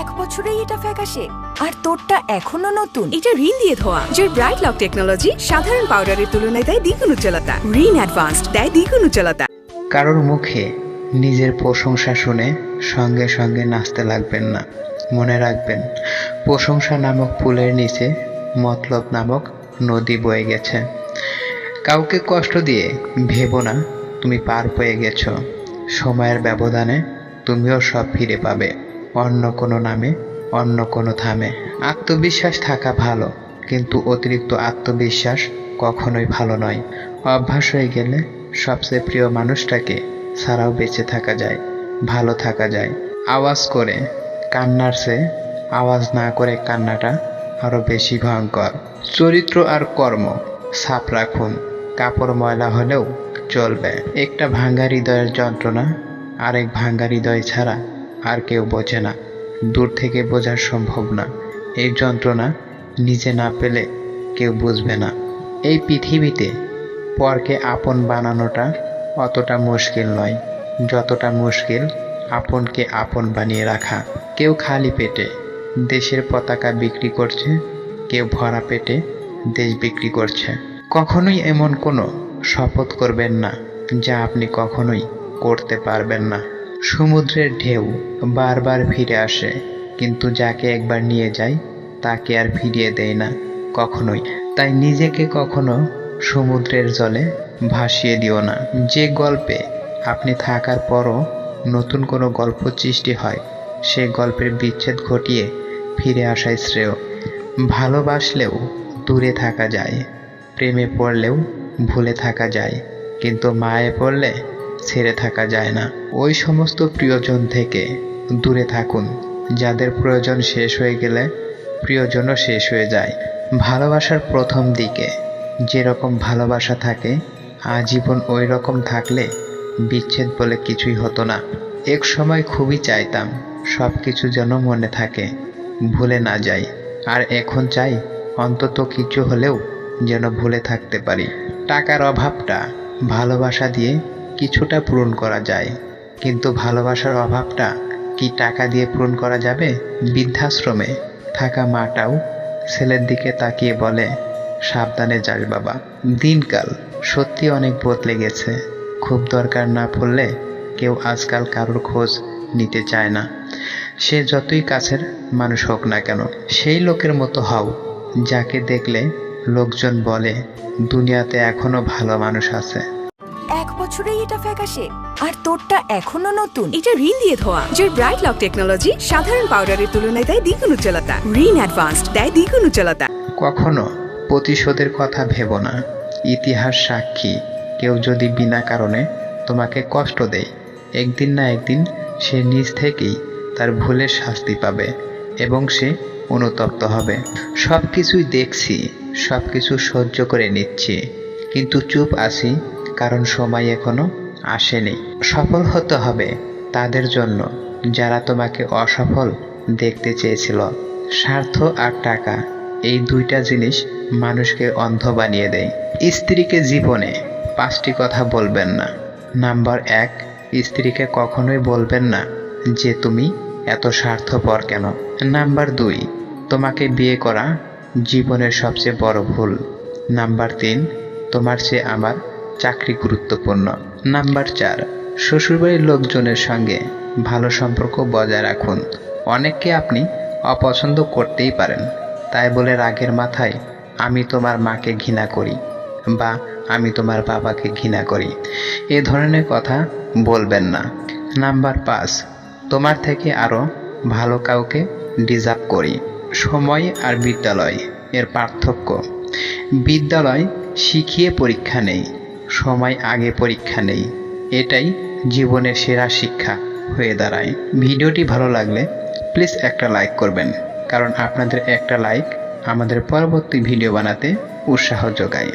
এক বছরেই এটা ফ্যাকাশে। আর তোরটা এখনও নতুন। এটা রিন দিয়ে ধোয়া। যে ব্রাইট লক টেকনোলজি সাধারণ পাউডারের তুলনায় দেয় দ্বিগুণ উজ্জ্বলতা। রিন অ্যাডভান্সড দেয় দ্বিগুণ উজ্জ্বলতা। কারোর মুখে নিজের প্রশংসা শুনে সঙ্গে সঙ্গে নাচতে লাগবেন না। মনে রাখবেন প্রশংসা নামক পুলের নিচে মতলব নামক নদী বয়ে গেছে। কাউকে কষ্ট দিয়ে ভেবো না তুমি পার পেয়ে গেছো। সময়ের ব্যবধানে তুমিও সব ফিরে পাবে। অন্য কোনো নামে, অন্য কোনো থামে। আত্মবিশ্বাস থাকা ভালো, কিন্তু অতিরিক্ত আত্মবিশ্বাস কখনোই ভালো নয়। অভ্যাস হয়ে গেলে সবচেয়ে প্রিয় মানুষটাকে ছাড়াও বেঁচে থাকা যায়, ভালো থাকা যায়। আওয়াজ করে, কান্নার চেয়ে আওয়াজ না করে কান্নাটা আরও বেশি ভয়ঙ্কর। চরিত্র আর কর্ম সাপ রাখুন। কাপড় ময়লা হলেও চলবে। একটা ভাঙ্গা হৃদয়ের যন্ত্রণা আরেক ভাঙ্গা হৃদয় ছাড়া আর কেউ বোঝে না। দূর থেকে বোঝা সম্ভব না। এই যন্ত্রণা নিজে না পেলে কেউ বুঝবে না। এই পৃথিবীতে পরকে আপন বানানোটা অতটা মুশকিল নয়। যতটা মুশকিল আপনকে আপন বানিয়ে রাখা। কেউ খালি পেটে দেশের পতাকা বিক্রি করছে, কেউ ভরা পেটে দেশ বিক্রি করছে। কখনোই এমন কোনো শপথ করবেন না যা আপনি কখনোই করতে পারবেন না। সমুদ্রের ঢেউ বারবার ফিরে আসে, কিন্তু যাকে একবার নিয়ে যায় তাকে আর ফিরিয়ে দেয় না, কখনোই। তাই নিজেকে কখনো সমুদ্রের জলে ভাসিয়ে দিও না। যে গল্পে আপনি থাকার পরও নতুন কোনো গল্প সৃষ্টি হয়, সে গল্পের বিচ্ছেদ ঘটিয়ে ফিরে আসাই শ্রেয়। ভালোবাসলেও দূরে থাকা যায়, প্রেমে পড়লেও ভুলে থাকা যায়, কিন্তু মায়ে পড়লে ছেড়ে থাকা যায় না। ওই সমস্ত প্রিয়জন থেকে দূরে থাকুন। যাদের প্রয়োজন শেষ হয়ে গেলে প্রিয়জনও শেষ হয়ে যায়। ভালোবাসার প্রথম দিকে যেরকম ভালোবাসা থাকে, আজীবন ওই রকম থাকলে বিচ্ছেদ বলে কিছুই হতো না। এক সময় খুবই চাইতাম সব কিছু যেন মনে থাকে, ভুলে না যাই। আর এখন চাই অন্তত কিছু হলেও যেন ভুলে থাকতে পারি। টাকার অভাবটা ভালোবাসা দিয়ে কিছুটা পূরণ করা যায়। কিন্তু ভালোবাসার অভাবটা কি টাকা দিয়ে পূরণ করা যাবে? বৃদ্ধাশ্রমে থাকা মাটাও ছেলের দিকে তাকিয়ে বলে, সাবধানে যাস বাবা। দিনকাল সত্যি অনেক বদলে গেছে। খুব দরকার না পড়লে কেউ আজকাল কারোর খোঁজ নিতে চায় না। সে যতই কাছের মানুষ হোক না কেন, সেই লোকের মতো হও। যাকে দেখলে লোকজন বলে, দুনিয়াতে এখনও ভালো মানুষ আছে। ফ্যাকাশে। আর তোরটা এখনও নতুন। এটা রিন দিয়ে ধোয়া। যার ব্রাইট লক টেকনোলজি সাধারণ পাউডারের তুলনায় দেয় দ্বিগুণ উজ্জ্বলতা। রিন অ্যাডভান্সড দেয় দ্বিগুণ উজ্জ্বলতা। কখনো প্রতিশোধের কথা ভেবো না। ইতিহাস সাক্ষী। কেউ যদি বিনা কারণে তোমাকে কষ্ট দেয় একদিন না একদিন সে নিজ থেকেই তার ভুলের শাস্তি পাবে এবং সে অনুতপ্ত হবে। সব কিছুই দেখছি সব কিছু সহ্য করে নিচ্ছি কিন্তু চুপ আছি কারণ সময় এখনও আসেনি। সফল হতে হবে তাদের জন্য, যারা তোমাকে অসফল দেখতে চেয়েছিল। স্বার্থ আর টাকা, এই দুইটা জিনিস মানুষকে অন্ধ বানিয়ে দেয়। স্ত্রীকে জীবনে পাঁচটি কথা বলবেন না। নাম্বার এক, স্ত্রীকে কখনোই বলবেন না যে তুমি এত স্বার্থপর কেন। নাম্বার দুই, তোমাকে বিয়ে করা জীবনের সবচেয়ে বড় ভুল। নাম্বার তিন, তোমার চেয়ে আমার চাকরি গুরুত্বপূর্ণ। নাম্বার চার, শ্বশুরবাড়ির লোকজনের সঙ্গে ভালো সম্পর্ক বজায় রাখুন। অনেককে আপনি অপছন্দ করতেই পারেন। তাই বলে রাগের মাথায়, আমি তোমার মাকে ঘৃণা করি বা, আমি তোমার বাবাকে ঘৃণা করি এ ধরনের কথা বলবেন না। নাম্বার পাঁচ, তোমার থেকে আরও ভালো কাউকে ডিজার্ভ করি। সময় আর বিদ্যালয় এর পার্থক্য। বিদ্যালয় শিখিয়ে পরীক্ষা নেই। সময় আগে পরীক্ষা নেই। এটাই জীবনের সেরা শিক্ষা হয়ে দাঁড়ায়। ভিডিওটি ভালো লাগলে প্লিজ একটা লাইক করবেন, কারণ আপনাদের একটা লাইক আমাদের পরবর্তী ভিডিও বানাতে উৎসাহ যোগায়।